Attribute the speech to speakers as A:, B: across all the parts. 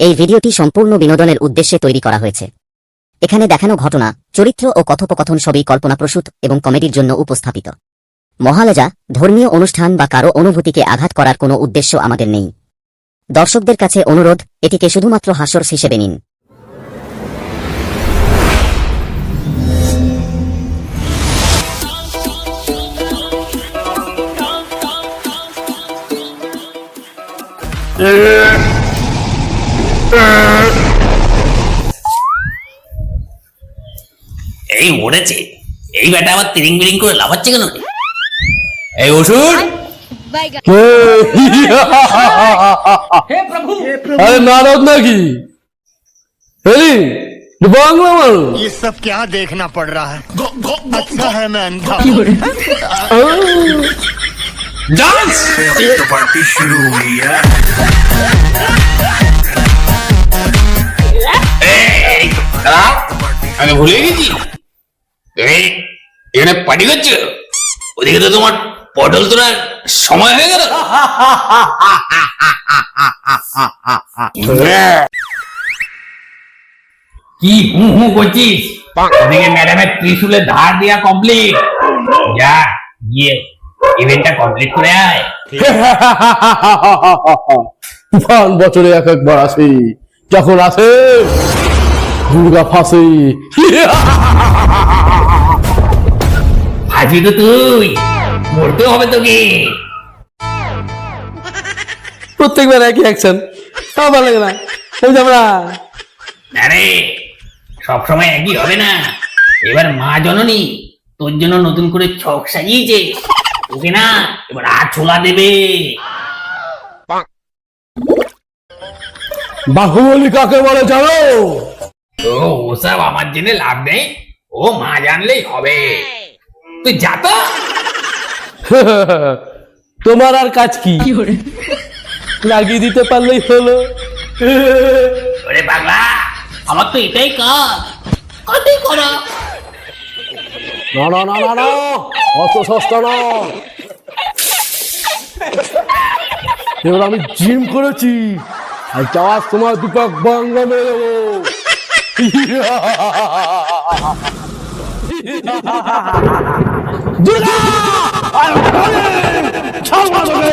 A: এই
B: ভিডিওটি সম্পূর্ণ বিনোদনের উদ্দেশ্যে তৈরি করা হয়েছে। এখানে দেখানো ঘটনা, চরিত্র ও কথোপকথন সবই কল্পনাপ্রসূত এবং কমেডির জন্য উপস্থাপিত। মহালজা, ধর্মীয় অনুষ্ঠান বা কারও অনুভূতিকে আঘাত করার কোনো উদ্দেশ্য আমাদের নেই। দর্শকদের কাছে অনুরোধ, এটিকে শুধুমাত্র হাস্যরস হিসেবে নিন।
C: এই মরেছে। এই ব্যাটা আবার তিরিং বিরিং করে লাফাচ্ছে কেন? এই ওষুধ
D: আরে নারদ নাকি হেলি বাংলা মানুষ
E: ये सब क्या देखना पड़ रहा है अच्छा है मैं अंधा
C: ডান্স এই, দাঁড়াও। আমি ভুলে গেছি এই এখানে পার্টি করছো ওদিকে তো তোমার পটল তোলার সময় হয়ে গেল। কি হু হু করছিস? ওদিকে ম্যাডামের ত্রিশুলের ধার দেওয়া কমপ্লিট যা গিয়ে ইভেন্টটা কমপ্লিট করে আয়।
D: তুফান বছরে এক একবার আসে যখন আসে দুর্গা ফাঁসে।
C: আজকে তো তুই। মরতে হবে তোকে
D: প্রত্যেকবার একই অ্যাকশন আমার ভালো লাগে না। ওই যে আমরা।
C: আরে সবসময় একই হবে না। এবার মা জননী তোর জন্য নতুন করে ছক সাজিয়েছে। তোকে না এবার আর ছোলা দেবে।
D: বাহুবলী কাকে বলে জানো?
C: তো ওসব আমার জেনে লাভ নেই। ও মা জানলেই হবে। তুই যা তো।
D: তোমার আর কাজ কি? লাগিয়ে দিতে পারলেই হলো।
C: ওরে পাগলা আমার তো এটাই কাজ। কতই করো।
D: না না না না না অত সস্তা না। এবার আমি জিম করেছি আর যাওয়ার সময় দুপাক বাংলা মেরে দেবো। দুর্গা! ছাড়বা তোকে!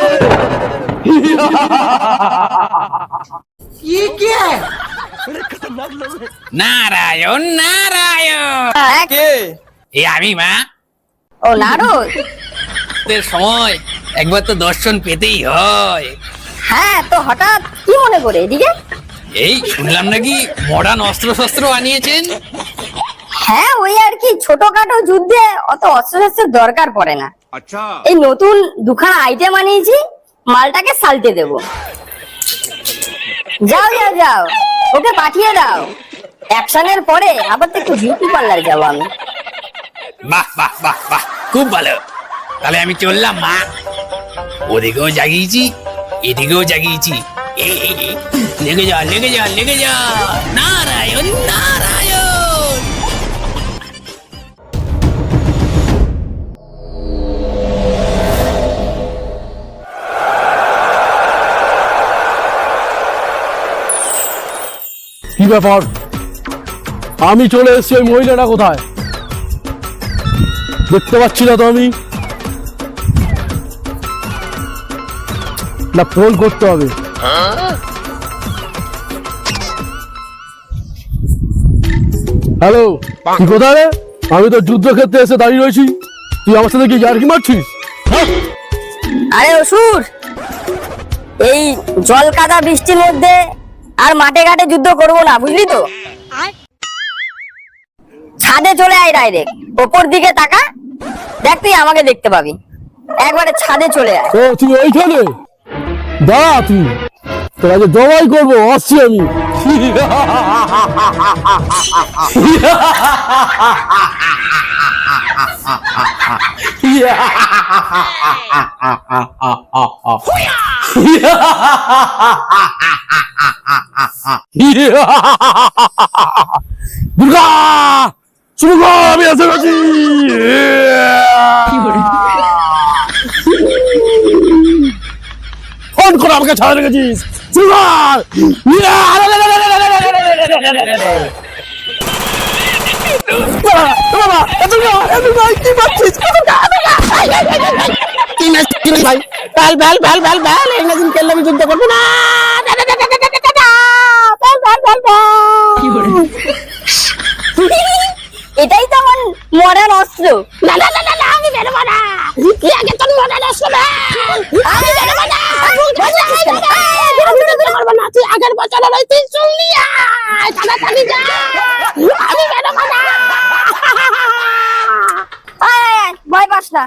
C: নারায়ণ নারায়ণ। এ আমি মা।
A: ও নারদ
C: সময় একবার তো দর্শন পেতেই হয়।
A: হ্যাঁ তো হঠাৎ কি মনে করে এদিকে?
C: এই শুনলাম নাকি মডার্ন অস্ত্র শস্ত্র আনিয়েছেন?
A: হ্যাঁ ওই আর কি ছোটখাটো যুদ্ধে অত অস্ত্র শস্ত্রের দরকার পড়ে না। এই নতুন দুখানা আইটেম আনিয়েছি মালটাকে সালতে দেব। যাও যাও যাও, ওকে পাঠিয়ে দাও। অ্যাকশনের পরে আবার তো একটু বিউটি পার্লার যাব আমি।
C: বাহ বাহ বাহ বাহ, খুব ভালো। তাহলে আমি চললাম, মা। ওদিকেও জাগিয়েছি, এদিকেও জাগিয়েছি। লেগে যা লেগে যা লেগে যা নারায়ণ নারায়ণ।
D: ব্যাপার? আমি চলে এসেছি ওই মহিলাটা কোথায়? দেখতে পাচ্ছি না তো আমি। না ফোন করতে হবে। হ্যালো তুই কোথায় রে? আমি তো যুদ্ধক্ষেত্রে এসে দাঁড়িয়ে রয়েছি। তুই আমার সাথে কি ইয়ার্কি মারছিস? হ্যাঁ?
A: আরে অসুর! এই জল কাদা বৃষ্টির মধ্যে আর মাঠে ঘাটে যুদ্ধ করব না বুঝলি তো? ছাদে চলে আয় ডাইরেক্ট ওপর দিকে তাকা দেখ তুই আমাকে দেখতে পাবি। একবারে ছাদে চলে আয়।
D: ও তুই ওইখানে দাঁড়া তুই তোর জবাই করব আসছি আমি। দুর্গা কর আমি এসে গেছি ফোন করে আমাকে ছাড়া রেখেছিস দুর্গা, ভাই? বেল, বেল, বেল, বেল, বেল, এই নাচিন খেললে আমি যুদ্ধ করব না। দা, দা, দা, দা, দা, দা, দা, দা। বেল, বেল, বেল, বেল।
A: এটাই তো আমার মডার্ন অস্ত্র।
F: না না না না আমি বেরোবো না তুই আগে তোর মডার্ন আসবে না। আমি বেরোবো আগের বছর তুই শুনলি তাড়াতাড়ি যা। আমি বেরোবো
A: ভয় পাস না।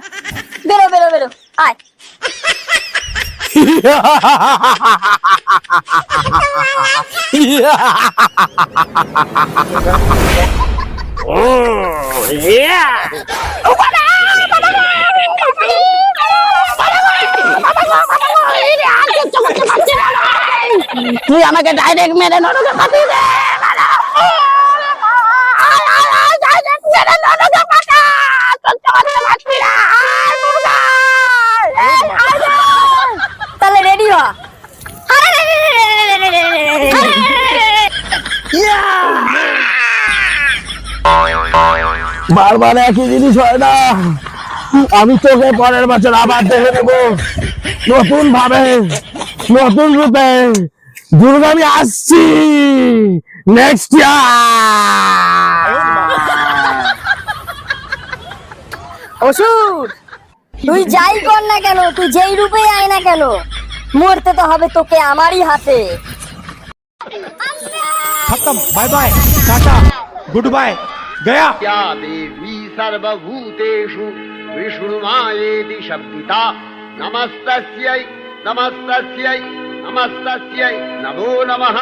A: বেরো বেরো বেরো। আয়।
F: তুই আমাকে ডাইরেক্ট মেরে নরকে পাঠিয়ে দে ডাইরেক্ট মেরে নরকে পাঠা তোর চোখে পাচ্ছি না আয়, দুর্গা! এই, আয় রে!
A: তাহলে রেডি হ
D: বারবার একই জিনিস হয় না। আমি তোকে পরের বছর আবার দেখে নেব। নতুন ভাবে নতুন রূপে। দুর্গামি আসছি। নেক্সট ইয়ার
A: তুই যাই কর না কেন তুই যেই রূপে আয় না কেন মরতে তো হবে তোকে আমারই হাতে।
G: খতম bye bye tata good bye गया।
H: क्या देवी सर्वभूतेषु विष्णुमायेति शब्दिता। नमस्तस्यै नमस्तस्यै नमस्तस्यै नमो नमः।